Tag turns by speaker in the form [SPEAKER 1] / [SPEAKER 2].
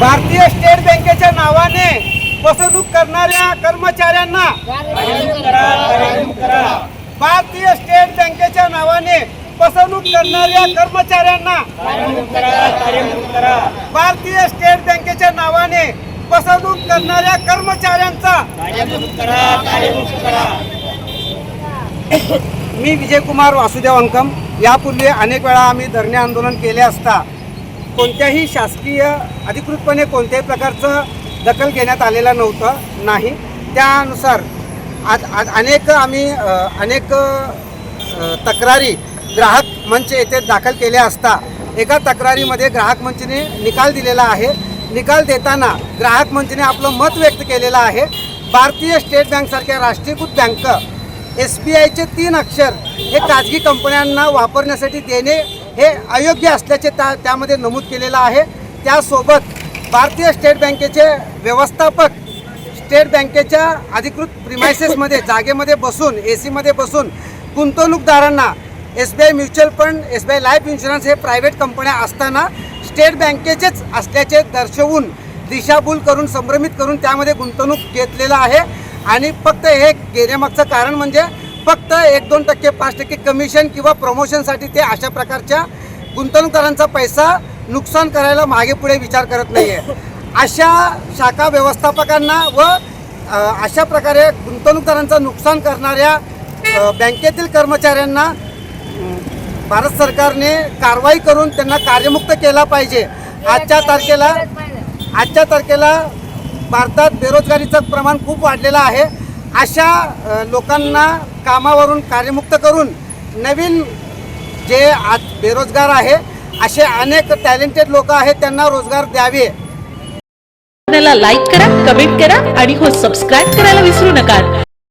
[SPEAKER 1] भारतीय स्टेट बँकेच्या नावाने फसवणूक करणाऱ्या कर्मचाऱ्यांना भारतीय स्टेट बँकेच्या नावाने फसवणूक करणाऱ्या कर्मचाऱ्यांना भारतीय स्टेट बँकेच्या नावाने फसवणूक करणाऱ्या कर्मचाऱ्यांचा. मी विजयकुमार वासुदेव अंकम. यापूर्वी अनेक वेळा आम्ही धरणे आंदोलन केले असता कोणत्याही शासकीय अधिकृतपणे कोणत्याही प्रकारचं दखल घेण्यात आलेलं नव्हतं नाही. त्यानुसार आज आज अनेक आम्ही अनेक तक्रारी ग्राहक मंच येथे दाखल केल्या असता एका तक्रारीमध्ये ग्राहक मंचने निकाल दिलेला आहे. निकाल देताना ग्राहक मंचने आपलं मत व्यक्त केलेलं आहे. भारतीय स्टेट बँकसारख्या राष्ट्रीयकृत बँक एस बी आयचे तीन अक्षर हे खाजगी कंपन्यांना वापरण्यासाठी देणे हे अयोग्य असल्याचे त्या त्यामध्ये नमूद केलेलं आहे. त्यासोबत भारतीय स्टेट बँकेचे व्यवस्थापक स्टेट बँकेच्या अधिकृत प्रिमायसेसमध्ये जागेमध्ये बसून ए सीमध्ये बसून गुंतवणूकदारांना S B I mutual fund S B I life insurance हे प्रायव्हेट कंपन्या असताना स्टेट बँकेचेच असल्याचे दर्शवून दिशाभूल करून संभ्रमित करून त्यामध्ये गुंतवणूक घेतलेलं आहे. आणि फक्त हे घेण्यामागचं कारण म्हणजे फक्त एक दोन टक्के पाच टक्के कमिशन किंवा प्रमोशनसाठी ते अशा प्रकारच्या गुंतवणूकदारांचा पैसा नुकसान करायला मागे पुढे विचार करत नाही आहे अशा शाखा व्यवस्थापकांना व अशा प्रकारे गुंतवणूकदारांचं नुकसान करणाऱ्या बँकेतील कर्मचाऱ्यांना भारत सरकारने कारवाई करून त्यांना कार्यमुक्त केला पाहिजे. आजच्या तारखेला आजच्या तारखेला भारतात बेरोजगारीचं प्रमाण खूप वाढलेलं आहे. अशा लोकांना कामावरून कार्यमुक्त करून नवीन जे आज बेरोजगार आहे असे अनेक टॅलेंटेड लोक आहेत त्यांना रोजगार द्यावे.
[SPEAKER 2] चॅनलला लाईक करा कमेंट करा आणि हो सबस्क्राईब करायला विसरू नका.